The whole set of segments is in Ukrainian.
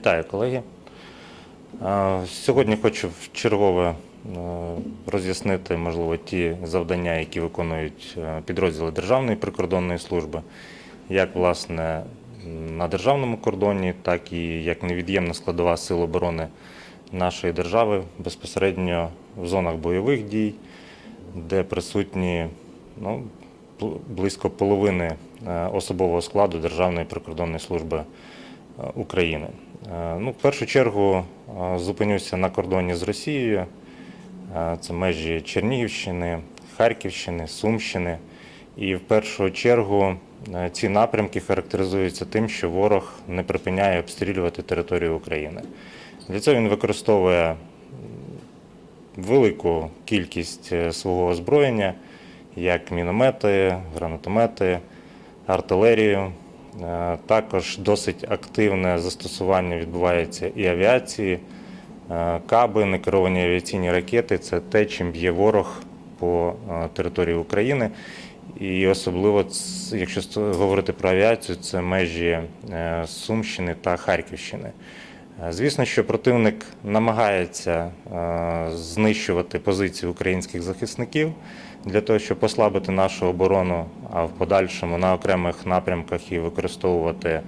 Вітаю, колеги. Сьогодні хочу вчергове е, роз'яснити, можливо, ті завдання, які виконують е, підрозділи Державної прикордонної служби, як власне на державному кордоні, так і як невід'ємна складова сил оборони нашої держави безпосередньо в зонах бойових дій, де присутні ну, близько половини е, особового складу Державної прикордонної служби України. Е, Ну, в першу чергу е, зупинюся на кордоні з Росією. Е, Це межі Чернігівщини, Харківщини, Сумщини. І в першу чергу ці напрямки характеризуються тим, що ворог не припиняє обстрілювати територію України. Для цього він використовує велику кількість свого озброєння, як міномети, гранатомети, артилерію. Е, Також досить активне застосування відбувається і авіації, Е, каби, некеровані авіаційні ракети це те, чим б'є ворог по е, території України. І особливо, якщо говорити про авіацію, це межі Сумщини та Харківщини. Звісно, що противник намагається знищувати позиції українських захисників для того, щоб послабити нашу оборону, а в подальшому на окремих напрямках і використовувати е,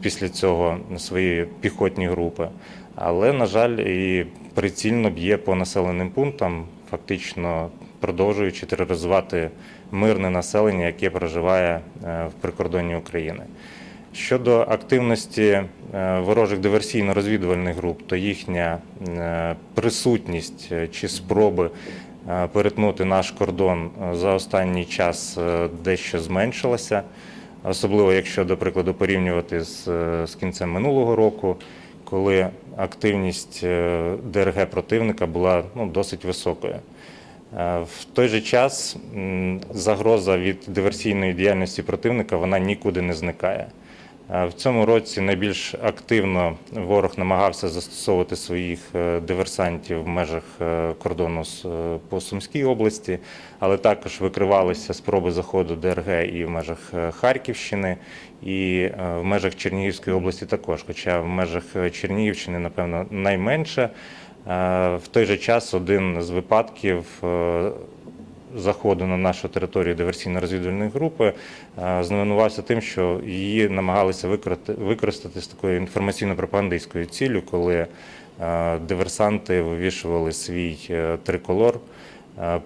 після цього свої піхотні групи. Але, на жаль, і прицільно б'є по населеним пунктам, фактично продовжуючи тероризувати мирне населення, яке проживає е, в прикордонні України. Щодо активності е, ворожих диверсійно-розвідувальних груп, то їхня присутність чи спроби перетнути наш кордон е, за останній час е, дещо зменшилася, особливо якщо, до прикладу, порівнювати з, е, з кінцем минулого року, коли активність е, ДРГ противника була ну, досить високою. Е, В той же час загроза від диверсійної діяльності противника вона нікуди не зникає. В цьому році найбільш активно ворог намагався застосовувати своїх е, диверсантів в межах е, кордону е, по Сумській області, але також викривалися спроби заходу ДРГ і в межах Харківщини, і в межах Чернігівської області також. Хоча в межах Чернігівщини, напевно, найменше. В той же час один з випадків заходу на нашу територію диверсійно-розвідувальної групи е, знаменувався тим, що її намагалися використати, з такою інформаційно-пропагандистською ціллю, коли е, диверсанти вивішували свій е, триколор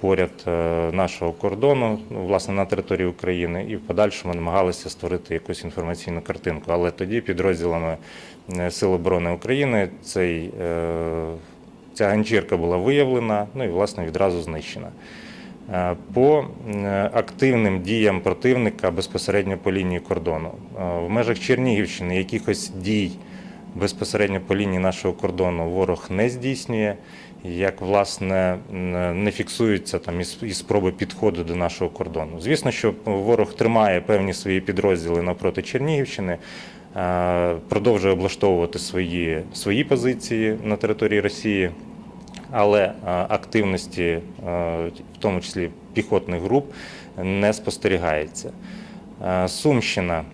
поряд нашого кордону, ну, власне, на території України, і в подальшому намагалися створити якусь інформаційну картинку. Але тоді підрозділами Сил оборони України цей, ця ганчірка була виявлена, ну і власне відразу знищена. Е, По активним діям противника безпосередньо по лінії кордону. Е, В межах Чернігівщини якихось дій безпосередньо по лінії нашого кордону ворог не здійснює, як власне не фіксуються там і спроби підходу до нашого кордону. Звісно, що ворог тримає певні свої підрозділи навпроти Чернігівщини, е, продовжує облаштовувати свої, свої позиції на території Росії але е, активності, е, в тому числі піхотних груп, не спостерігається. Е, Сумщина.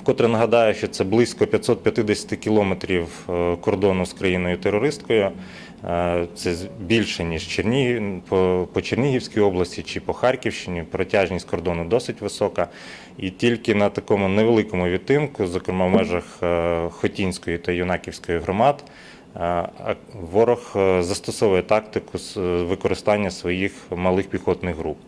Вкотре нагадаю, що це близько 550 кілометрів кордону з країною-терористкою. Це більше, ніж Чернігів, по, Чернігівській області чи по Харківщині. Протяжність кордону досить висока. І тільки на такому невеликому відтинку, зокрема в межах Хотінської та Юнаківської громад, ворог е, застосовує тактику е, використання своїх малих піхотних груп.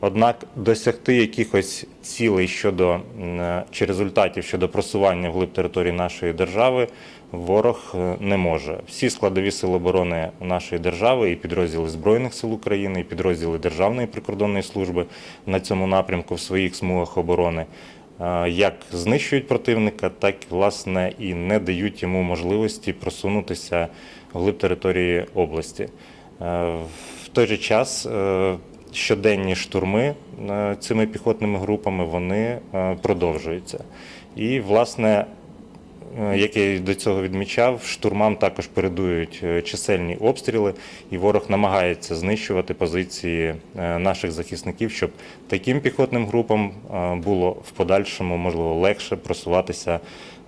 Однак досягти якихось цілей щодо е, чи результатів щодо просування вглиб території нашої держави ворог не може. Всі складові сили оборони нашої держави і підрозділи Збройних сил України, і підрозділи Державної прикордонної служби на цьому напрямку в своїх смугах оборони як знищують противника, так власне і не дають йому можливості просунутися вглиб території області. Е, В той же час е, щоденні штурми е, цими піхотними групами вони продовжуються. І, власне, як я до цього відмічав, штурмам також передують е, чисельні обстріли, і ворог намагається знищувати позиції е, наших захисників, щоб таким піхотним групам е, було в подальшому можливо легше просуватися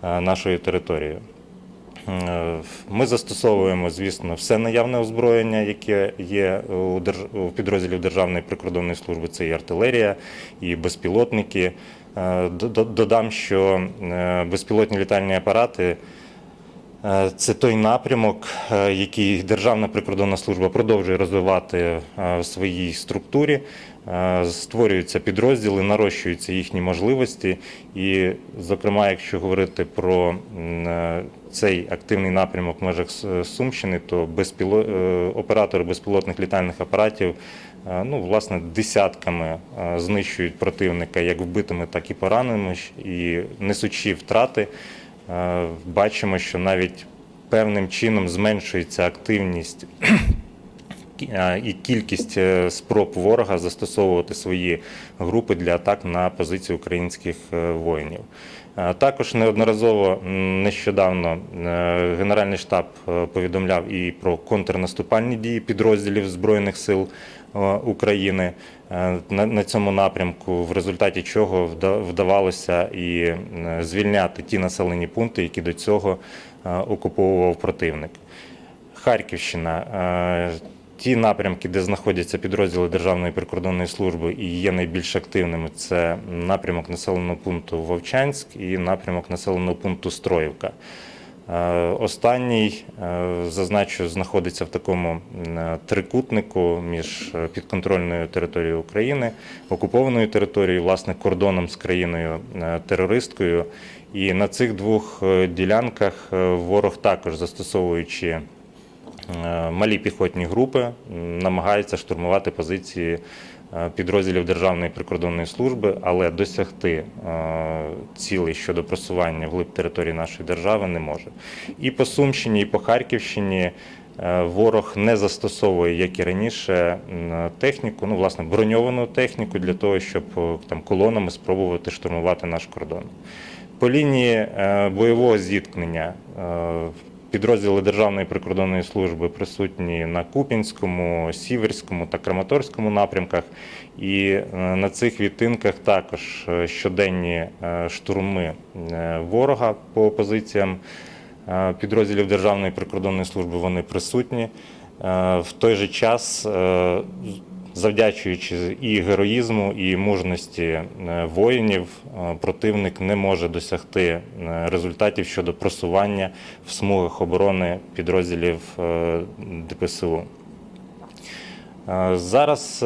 е, нашою територією. Е, Ми застосовуємо, звісно, все наявне озброєння, яке є у підрозділів Державної прикордонної служби. Це і артилерія, і безпілотники. Е, Додам, що е, безпілотні літальні апарати Це той напрямок, який Державна прикордонна служба продовжує розвивати в своїй структурі. Створюються підрозділи, нарощуються їхні можливості. І, зокрема, якщо говорити про е, цей активний напрямок в межах Сумщини, то безпіло... е, оператори безпілотних літальних апаратів е, ну, власне, десятками знищують противника як вбитими, так і пораненими, і несучи втрати. Бачимо, що навіть певним чином зменшується активність і кількість е, спроб ворога застосовувати свої групи для атак на позиції українських е, воїнів. Також неодноразово нещодавно е, Генеральний штаб повідомляв і про контрнаступальні дії підрозділів Збройних сил України на, цьому напрямку, в результаті чого вдавалося і звільняти ті населені пункти, які до цього окуповував противник. Харківщина. Ті напрямки, де знаходяться підрозділи Державної прикордонної служби і є найбільш активними, це напрямок населеного пункту Вовчанськ і напрямок населеного пункту Строївка. Е, Останній, е, зазначу, знаходиться в такому трикутнику між е, підконтрольною територією України, окупованою територією, власне, кордоном з країною терористкою. І на цих двох ділянках ворог також застосовуючи малі піхотні групи, м, намагається штурмувати позиції е, підрозділів Державної прикордонної служби, але досягти е, цілей щодо просування вглиб території нашої держави не може. І по Сумщині, і по Харківщині. е, Ворог не застосовує, як і раніше, техніку, ну власне броньовану техніку для того, щоб там колонами спробувати штурмувати наш кордон. По лінії е, бойового зіткнення е, підрозділи Державної прикордонної служби присутні на Куп'янському, Сіверському та Краматорському напрямках. І е, на цих відтинках також е, щоденні е, штурми ворога по позиціям підрозділів Державної прикордонної служби вони присутні. В той же час завдячуючи і героїзму, і мужності е, воїнів, е, противник не може досягти е, результатів щодо просування в смугах оборони підрозділів ДПСУ. Зараз,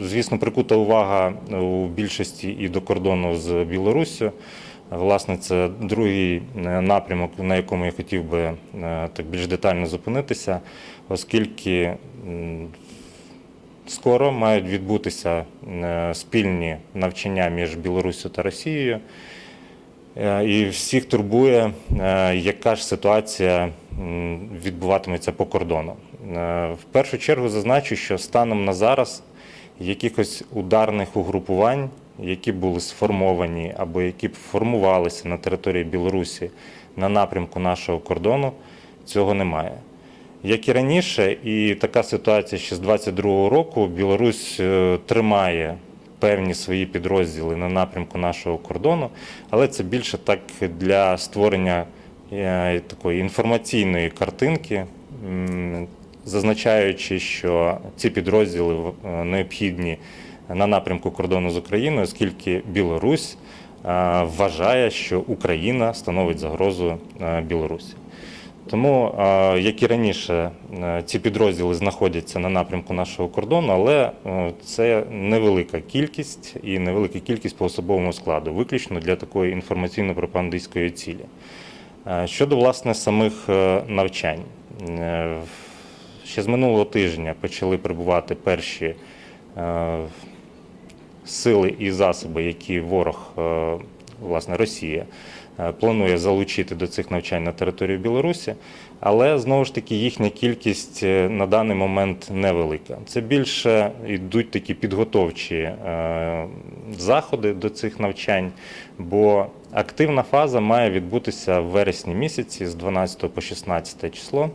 звісно, прикута увага у більшості і до кордону з Білоруссю. Власне, це другий е, напрямок, на якому я хотів би е, так більш детально зупинитися, оскільки скоро мають відбутися е, спільні навчання між Білоруссю та Росією. І всіх турбує, яка ж ситуація відбуватиметься по кордону. В першу чергу зазначу, що станом на зараз якихось ударних угрупувань, які були сформовані або які б формувалися на території Білорусі на напрямку нашого кордону, цього немає. Як і раніше, і така ситуація ще з 22-го року, Білорусь е, тримає певні свої підрозділи на напрямку нашого кордону, але це більше так для створення е, такої інформаційної картинки, зазначаючи, що ці підрозділи е, необхідні на напрямку кордону з Україною, оскільки Білорусь е, вважає, що Україна становить загрозу е, Білорусі. Тому, е, як і раніше, ці підрозділи знаходяться на напрямку нашого кордону, але це невелика кількість і невелика кількість по особовому складу, виключно для такої інформаційно-пропагандистської цілі. Щодо власне самих навчань, ще з минулого тижня почали прибувати перші сили і засоби, які ворог, е, власне, Росія, е, планує залучити до цих навчань на територію Білорусі, але знову ж таки їхня кількість е, на даний момент невелика. Це більше йдуть такі підготовчі заходи до цих навчань, бо активна фаза має відбутися в вересні місяці з 12 по 16 число.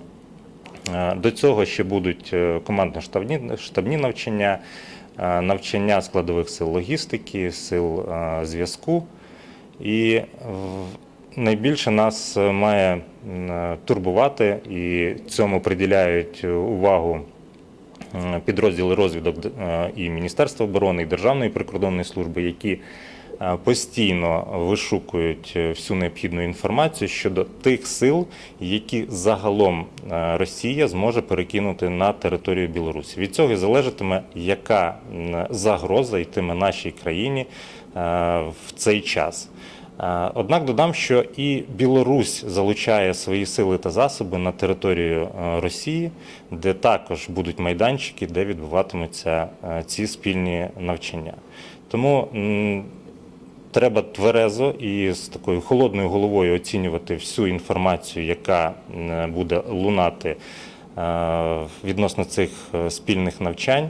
До цього ще будуть командно-штабні штабні навчання, навчання складових сил логістики, сил е, зв'язку. І найбільше нас е, має е, турбувати і цьому приділяють увагу е, підрозділи розвідок е, і Міністерства оборони, і Державної прикордонної служби, які е, постійно вишукують е, всю необхідну інформацію щодо тих сил, які загалом е, Росія зможе перекинути на територію Білорусі. Від цього і залежатиме, яка загроза йтиме нашій країні е, в цей час. Е, Однак додам, що і Білорусь залучає свої сили та засоби на територію е, Росії, де також будуть майданчики, де відбуватимуться е, ці спільні навчання. Тому треба тверезо і з такою холодною головою оцінювати всю інформацію, яка буде лунати е, відносно цих е, спільних навчань, е,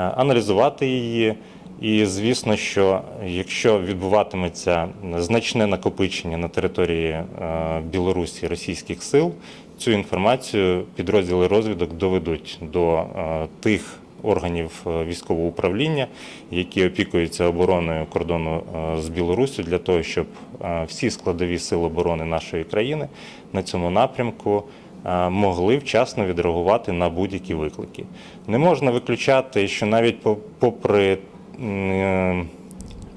аналізувати її. І звісно, що якщо відбуватиметься значне накопичення на території Білорусі російських сил, цю інформацію підрозділи розвідок доведуть до тих органів е, військового управління, які опікуються обороною кордону е, з Білоруссю, для того, щоб е, всі складові сили оборони нашої країни на цьому напрямку могли вчасно відреагувати на будь-які виклики. Не можна виключати, що навіть попри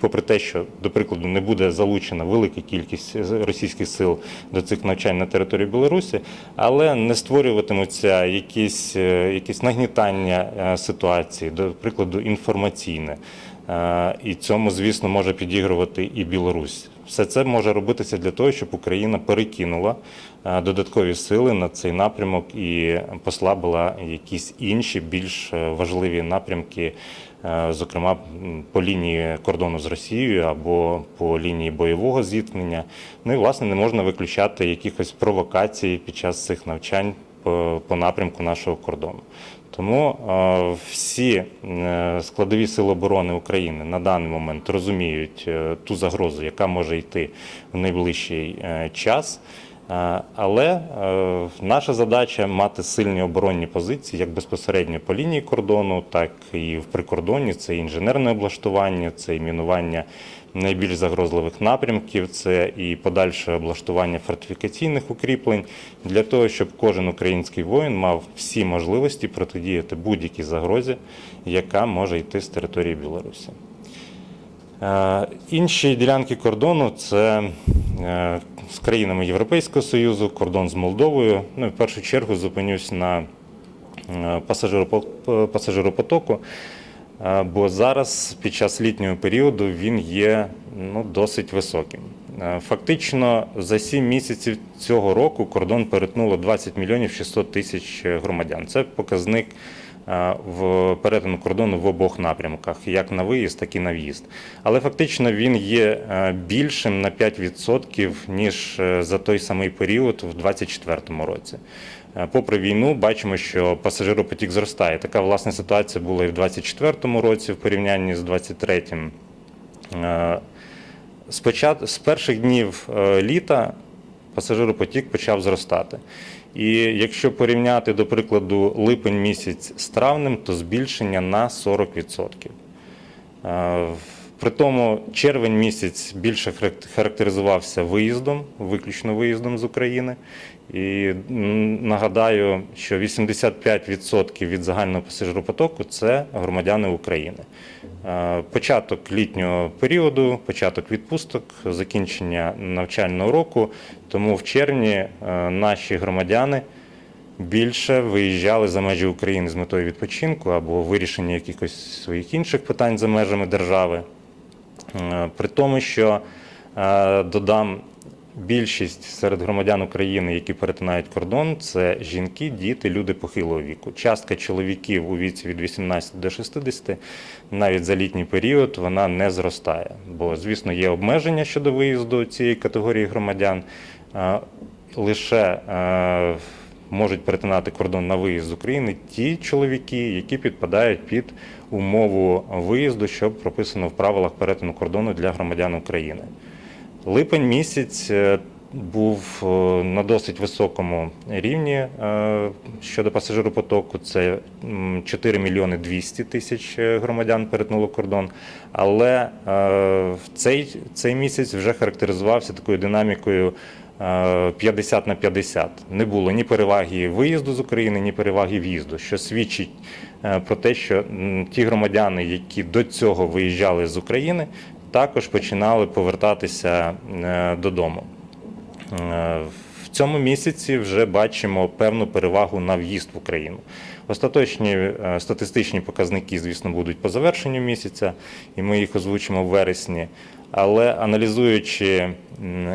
попри те, що, до прикладу, не буде залучена велика кількість російських сил до цих навчань на території Білорусі, але не створюватимуться якісь, е, якісь нагнітання е, ситуації, до прикладу, інформаційне. Е, І цьому, звісно, може підігрувати і Білорусь. Все це може робитися для того, щоб Україна перекинула додаткові сили на цей напрямок і послабила якісь інші більш важливі напрямки, зокрема по лінії кордону з Росією або по лінії бойового зіткнення. Ну і власне не можна виключати якихось провокацій під час цих навчань по, напрямку нашого кордону. Тому е, всі е, складові сили оборони України на даний момент розуміють е, ту загрозу, яка може йти в найближчий е, час. Але е, наша задача мати сильні оборонні позиції як безпосередньо по лінії кордону, так і в прикордонні. Це інженерне облаштування, це і мінування найбільш загрозливих напрямків, це і подальше облаштування фортифікаційних укріплень для того, щоб кожен український воїн мав всі можливості протидіяти будь-якій загрозі, яка може йти з території Білорусі. Е, Інші ділянки кордону це е, з країнами Європейського Союзу, кордон з Молдовою. Ну в першу чергу зупинюсь на е, пасажиропотоку, бо зараз під час літнього періоду він є ну, досить високим. Фактично за 7 місяців цього року кордон перетнуло 20 мільйонів 600 тисяч громадян. Це показник в перетину кордону в обох напрямках, як на виїзд, так і на в'їзд. Але фактично він є е, більшим на 5%, ніж е, за той самий період в 2024 році. Е, Попри війну, бачимо, що пасажиропотік зростає. Така власне ситуація була і в 2024 році в порівнянні з 2023. Е, Спочат, з перших днів е, літа пасажиропотік почав зростати. І якщо порівняти, до прикладу, липень місяць з травнем, то збільшення на 40%. При тому червень місяць більше харак- характеризувався виїздом, виключно виїздом з України. І нагадаю, що 85% від загального пасажиропотоку це громадяни України. Початок літнього періоду, початок відпусток, закінчення навчального року. Тому в червні наші громадяни більше виїжджали за межі України з метою відпочинку або вирішення якихось своїх інших питань за межами держави. Е, При тому, що е, додам більшість серед громадян України, які перетинають кордон, це жінки, діти, люди похилого віку. Частка чоловіків у віці від 18 до 60 навіть за літній період вона не зростає. Бо, звісно, є обмеження щодо виїзду цієї категорії громадян. Е, Лише можуть перетинати кордон на виїзд з України ті чоловіки, які підпадають під умову виїзду, що прописано в правилах перетину кордону для громадян України. Липень місяць е, був е, на досить високому рівні е, щодо пасажиропотоку. Це 4 мільйони 200 тисяч громадян перетнуло кордон. Але цей, цей місяць вже характеризувався такою динамікою 50 на 50. Не було ні переваги виїзду з України, ні переваги в'їзду, що свідчить е, про те, що ті громадяни, які до цього виїжджали з України, також починали повертатися е, додому. Е, В цьому місяці вже бачимо певну перевагу на в'їзд в Україну. Остаточні е, статистичні показники, звісно, будуть по завершенню місяця, і ми їх озвучимо в вересні. Але аналізуючи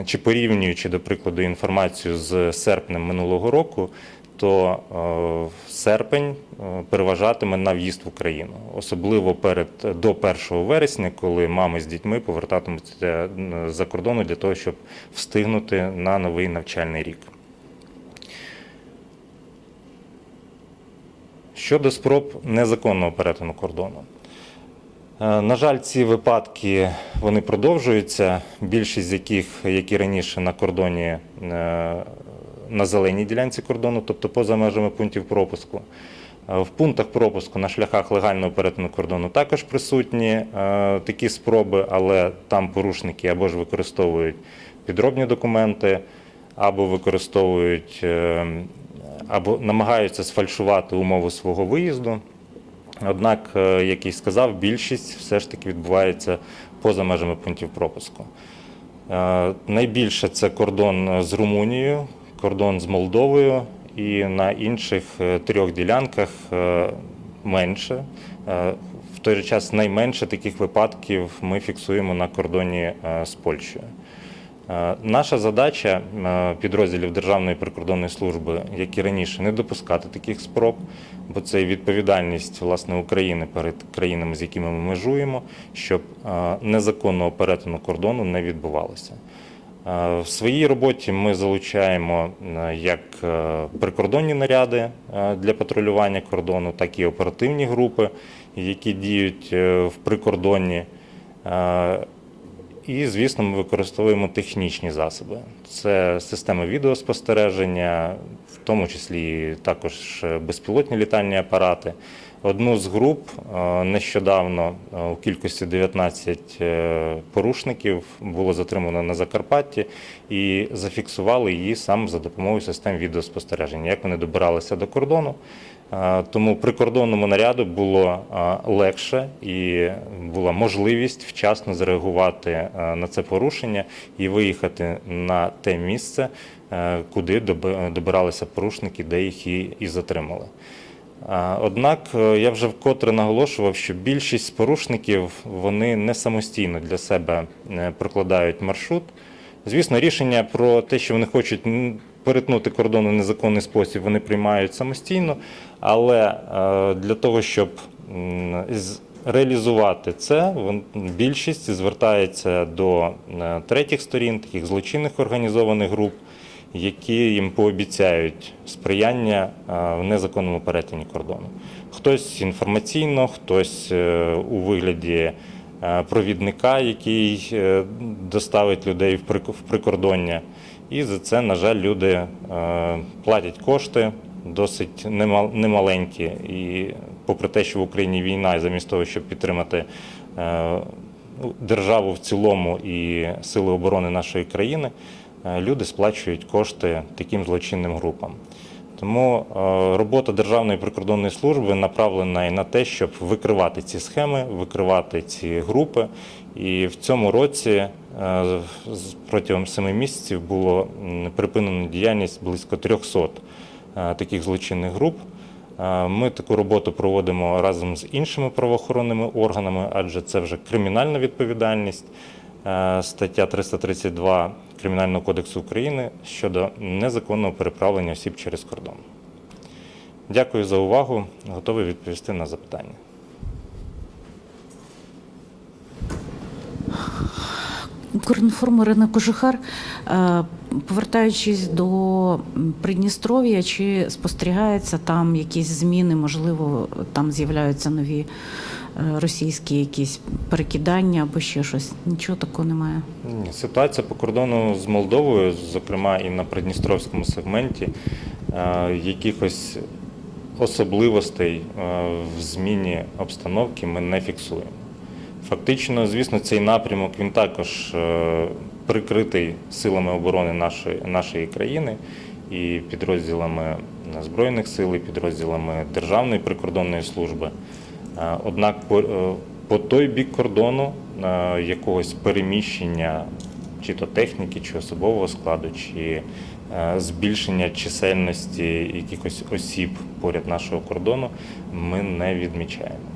чи порівнюючи, до прикладу, інформацію з серпнем минулого року, то е, серпень е, переважатиме на в'їзд в Україну, особливо перед до 1 вересня, коли мами з дітьми повертатимуться м, за кордону для того, щоб встигнути на новий навчальний рік. Щодо спроб незаконного перетину кордону. Е, На жаль, ці випадки вони продовжуються. Більшість з яких, як і раніше, на кордоні е, на зеленій ділянці кордону, тобто поза межами пунктів пропуску. Е, В пунктах пропуску на шляхах легального перетину кордону також присутні такі спроби, але там порушники або ж використовують підробні документи, або використовують або намагаються сфальшувати умови свого виїзду. Однак, е, як і сказав, більшість все ж таки відбувається поза межами пунктів пропуску. Е, Найбільше це кордон з Румунією, кордон з Молдовою і на інших е, трьох ділянках менше. В той же час найменше таких випадків ми фіксуємо на кордоні з Польщею. Е, Наша задача е, підрозділів Державної прикордонної служби, як і раніше, не допускати таких спроб, бо це відповідальність власне України перед країнами, з якими ми межуємо, щоб е, незаконного перетину кордону не відбувалося. В своїй роботі ми залучаємо як прикордонні наряди для патрулювання кордону, так і оперативні групи, які діють в прикордонні. І, звісно, ми використовуємо технічні засоби. Це системи відеоспостереження, в тому числі також безпілотні літальні апарати. Одну з груп е, нещодавно е, у кількості 19 е, порушників було затримано на Закарпатті і зафіксували її саме за допомогою систем відеоспостереження, як вони добиралися до кордону. Тому прикордонному наряду було легше і була можливість вчасно зреагувати на це порушення і виїхати на те місце, куди добиралися порушники, де їх і, затримали. Однак е, я вже вкотре наголошував, що більшість порушників вони не самостійно для себе е, прокладають маршрут. Звісно, рішення про те, що вони хочуть перетнути кордон у незаконний спосіб, вони приймають самостійно, але е, для того, щоб реалізувати це, більшість звертається до е, третіх сторін, таких злочинних організованих груп, які їм пообіцяють сприяння е, в незаконному перетині кордону. Хтось інформаційно, хтось у вигляді провідника, який доставить людей в прикордоння. І за це, на жаль, люди е, платять кошти досить немаленькі. І попри те, що в Україні війна, і замість того, щоб підтримати е, державу в цілому і сили оборони нашої країни, е, люди сплачують кошти таким злочинним групам. Тому робота Державної прикордонної служби направлена і на те, щоб викривати ці схеми, викривати ці групи. І в цьому році протягом семи місяців було припинено діяльність близько 300 е, таких злочинних груп. Е, Ми таку роботу проводимо разом з іншими правоохоронними органами, адже це вже кримінальна відповідальність. Е, Стаття 332 Кримінального кодексу України щодо незаконного переправлення осіб через кордон. Дякую за увагу. Готовий відповісти на запитання. Укрінформ Ірина Кожухар, Е, повертаючись до Придністров'я, чи спостерігаються там якісь зміни, можливо, там з'являються нові е, російські якісь перекидання або ще щось. Нічого такого немає. Ситуація по кордону з Молдовою, зокрема і на Придністровському сегменті, е, якихось особливостей в зміні обстановки ми не фіксуємо. Фактично, звісно, цей напрямок він також е, прикритий силами оборони нашої, нашої країни і підрозділами Збройних сил, і підрозділами Державної прикордонної служби. Е, Однак по, е, по той бік кордону е, якогось переміщення чи то техніки, чи особового складу, чи е, збільшення чисельності якихось осіб поряд нашого кордону ми не відмічаємо.